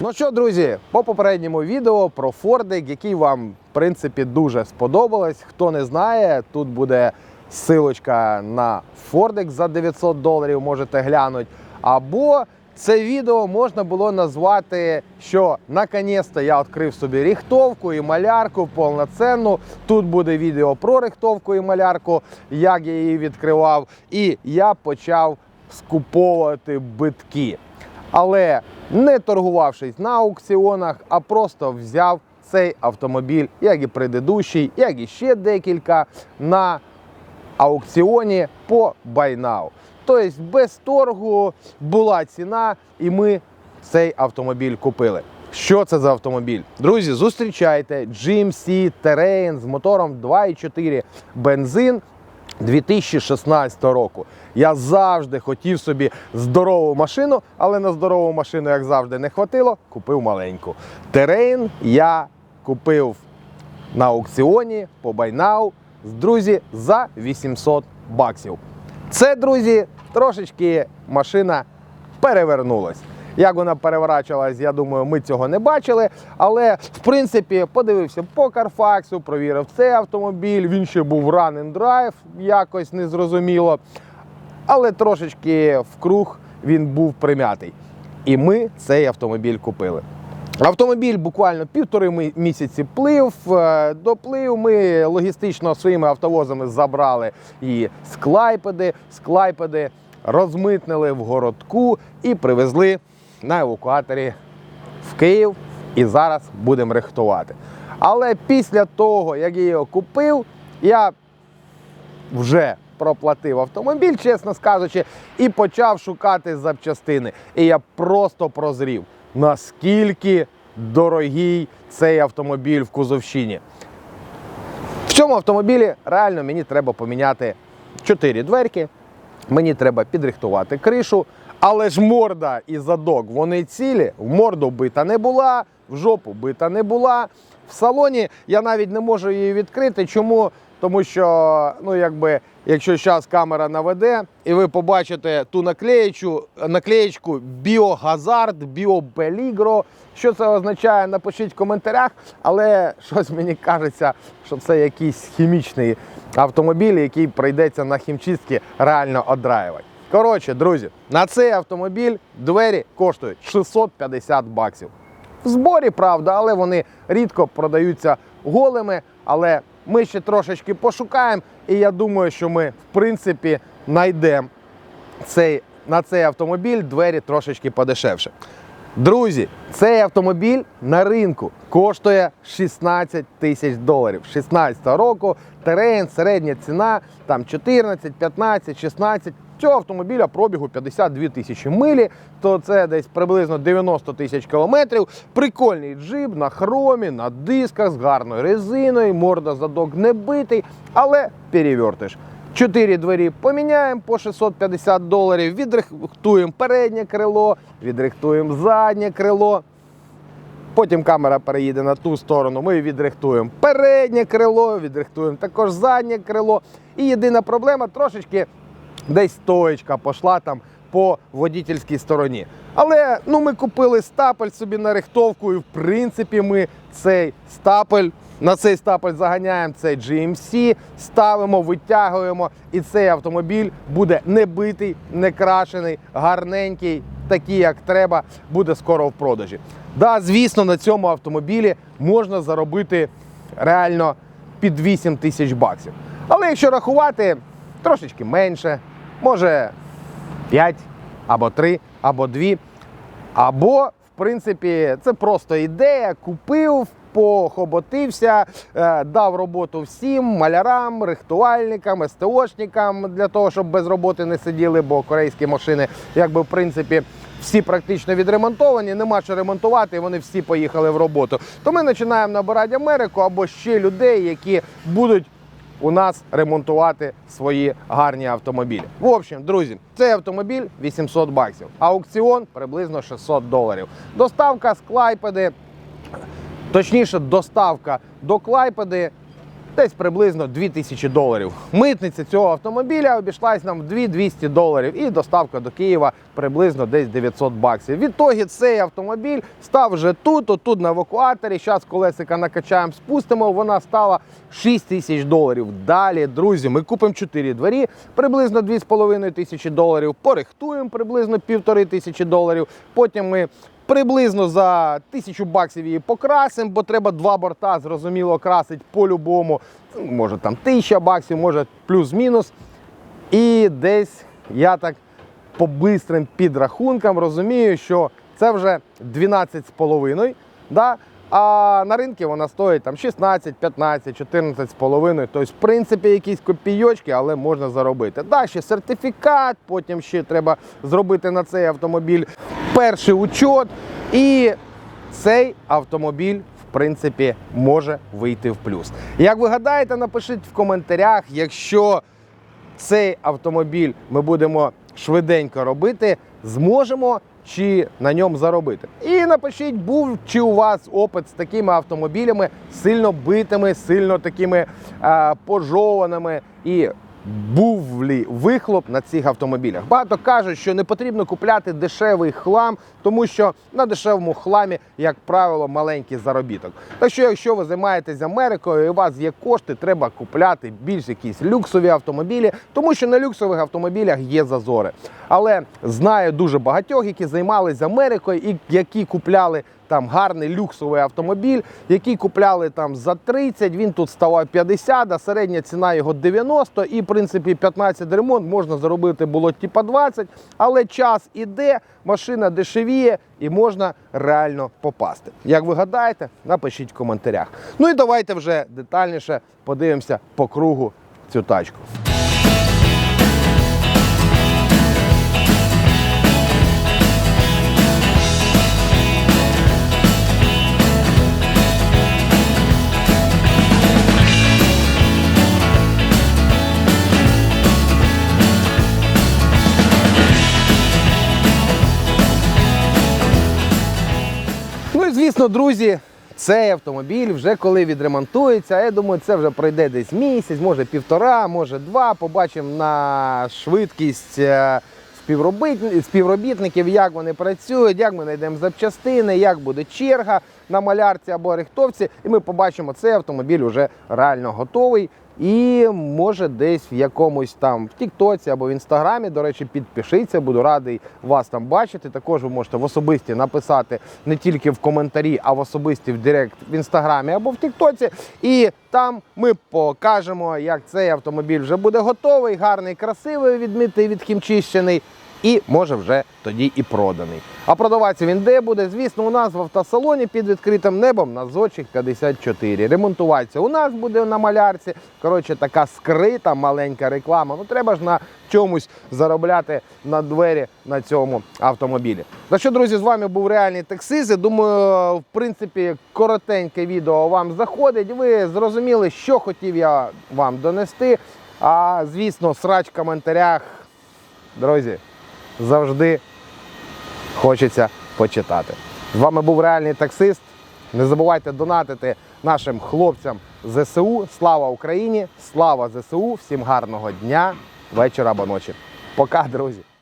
Ну що, друзі, по попередньому відео про Фордик, який вам, в принципі, дуже сподобалось. Хто не знає, тут буде силочка на Фордик за 900 доларів, можете глянути. Або це відео можна було назвати, що наконець-то я відкрив собі рихтовку і малярку повноцінну. Тут буде відео про рихтовку і малярку, як я її відкривав. І я почав скуповувати битки. Але не торгувавшись на аукціонах, а просто взяв цей автомобіль, як і предыдущий, як і ще декілька, на аукціоні по Now. Тобто без торгу була ціна, і ми цей автомобіль купили. Що це за автомобіль? Друзі, зустрічайте GMC Terrain з мотором 2,4 бензин 2016 року. Я завжди хотів собі здорову машину, але на здорову машину, як завжди, не хватило, купив маленьку. Терейн я купив на аукціоні по Байнау з друзі за 800 баксів. Це, друзі, трошечки машина перевернулась. Як вона переворачувалась, я думаю, ми цього не бачили. Але в принципі подивився по Карфаксу, провірив цей автомобіль. Він ще був run and drive, якось незрозуміло. Але трошечки в круг він був примятий. І ми цей автомобіль купили. Автомобіль буквально півтори місяці плив. Е, Доплив ми логістично своїми автовозами забрали і з Клайпеди. З Клайпеди розмитнили в городку і привезли на евакуаторі в Київ. І зараз будемо рихтувати. Але після того, як я його купив, я вже проплатив автомобіль, чесно скажучи, і почав шукати запчастини. І я просто прозрів, наскільки дорогий цей автомобіль в Кузовщині. В цьому автомобілі реально мені треба поміняти чотири дверки, мені треба підрихтувати кришу, але ж морда і задок вони цілі, в морду бита не була, в жопу бита не була. В салоні я навіть не можу її відкрити. Чому? Тому що, ну якби, якщо зараз камера наведе, і ви побачите ту наклеєчку, наклеєчку Біогазард, Біобелігро. Що це означає? Напишіть в коментарях, але щось мені кажеться, що це якийсь хімічний автомобіль, який прийдеться на хімчистки реально одраювати. Коротше, друзі, на цей автомобіль двері коштують 650 баксів. В зборі, правда, але вони рідко продаються голими. Але ми ще трошечки пошукаємо, і я думаю, що ми, в принципі, знайдемо цей, на цей автомобіль двері трошечки подешевше. Друзі, цей автомобіль на ринку коштує 16 тисяч доларів. 16 року терен, середня ціна там 14, 15, 16. Цього автомобіля пробігу 52 тисячі милі, то це десь приблизно 90 тисяч кілометрів. Прикольний джип на хромі, на дисках з гарною резиною, морда задок не битий, але перевертиш. Чотири двері поміняємо по 650 доларів, відрихтуємо переднє крило, відрихтуємо заднє крило. Потім камера переїде на ту сторону. Ми відрихтуємо переднє крило, відрихтуємо також заднє крило. І єдина проблема трошечки десь стоечка пішла там по водительській стороні. Але ну, ми купили стапель собі на рихтовку, і в принципі ми цей стапель. На цей стапель заганяємо цей GMC, ставимо, витягуємо, і цей автомобіль буде не битий, не крашений, гарненький, такий, як треба, буде скоро в продажі. Да, звісно, на цьому автомобілі можна заробити реально під 8 тисяч баксів. Але якщо рахувати трошечки менше, може 5 або 3, або 2, або, в принципі, це просто ідея, купив, похоботився, е, дав роботу всім малярам, рихтувальникам, СТОшникам для того, щоб без роботи не сиділи, бо корейські машини, якби в принципі. Всі практично відремонтовані, нема що ремонтувати, і вони всі поїхали в роботу. То ми починаємо набирати Америку або ще людей, які будуть у нас ремонтувати свої гарні автомобілі. В общем, друзі, цей автомобіль 800 баксів, аукціон приблизно 600 доларів. Доставка з Клайпеди, точніше, доставка до Клайпеди десь приблизно 2000 доларів. Митниця цього автомобіля обійшлась нам в 2200 доларів і доставка до Києва приблизно десь 900 баксів. Відтоді цей автомобіль став вже тут, отут на евакуаторі. Зараз колесика накачаємо, спустимо. Вона стала 6 тисяч доларів. Далі, друзі, ми купимо 4 двері, приблизно 2,5 тисячі доларів. Порихтуємо приблизно півтори тисячі доларів. Потім ми Приблизно за тисячу баксів її покрасимо, бо треба два борта, зрозуміло, красить по-любому. Ну, Може там тисяча баксів, може плюс-мінус. І десь я так по бистрим підрахункам розумію, що це вже 12,5. Да? А на ринку вона стоїть там 16, 15, 14 з половиною. Тобто, в принципі, якісь копійочки, але можна заробити. Да, ще сертифікат, потім ще треба зробити на цей автомобіль перший учет. І цей автомобіль, в принципі, може вийти в плюс. Як ви гадаєте, напишіть в коментарях, якщо цей автомобіль ми будемо швиденько робити, зможемо чи на ньому заробити. І напишіть, був чи у вас опит з такими автомобілями, сильно битими, сильно такими е, пожованими і. Був лі вихлоп на цих автомобілях? Багато кажуть, що не потрібно купляти дешевий хлам, тому що на дешевому хламі, як правило, маленький заробіток. Так що, якщо ви займаєтесь Америкою і у вас є кошти, треба купляти більш якісь люксові автомобілі, тому що на люксових автомобілях є зазори. Але знаю дуже багатьох, які займалися Америкою і які купляли там гарний люксовий автомобіль, який купляли там за 30, він тут ставав 50, а середня ціна його 90, і в принципі 15 ремонт можна заробити було типа 20, але час іде, машина дешевіє і можна реально попасти. Як ви гадаєте, напишіть в коментарях. Ну і давайте вже детальніше подивимося по кругу цю тачку. Звісно, друзі, цей автомобіль вже коли відремонтується, я думаю, це вже пройде десь місяць, може півтора, може два. Побачимо на швидкість е, співробітників, як вони працюють, як ми знайдемо запчастини, як буде черга на малярці або рихтовці. І ми побачимо, цей автомобіль вже реально готовий. І може десь в якомусь там в Тіктоці або в інстаграмі. До речі, підпишіться, буду радий вас там бачити. Також ви можете в особисті написати не тільки в коментарі, а в особисті в Директ в інстаграмі або в Тіктоці. І там ми покажемо, як цей автомобіль вже буде готовий, гарний, красивий, відмитий, відхімчищений. І може вже тоді і проданий. А продаватися він де буде? Звісно, у нас в автосалоні під відкритим небом на Зочих 54. Ремонтуватися у нас буде на малярці. Коротше, така скрита маленька реклама. Ну треба ж на чомусь заробляти на двері на цьому автомобілі. За що, друзі, з вами був реальний таксист. Думаю, в принципі, коротеньке відео вам заходить. Ви зрозуміли, що хотів я вам донести. А звісно, срач в коментарях, друзі завжди хочеться почитати. З вами був реальний таксист. Не забувайте донатити нашим хлопцям ЗСУ. Слава Україні! Слава ЗСУ! Всім гарного дня, вечора або ночі. Пока, друзі!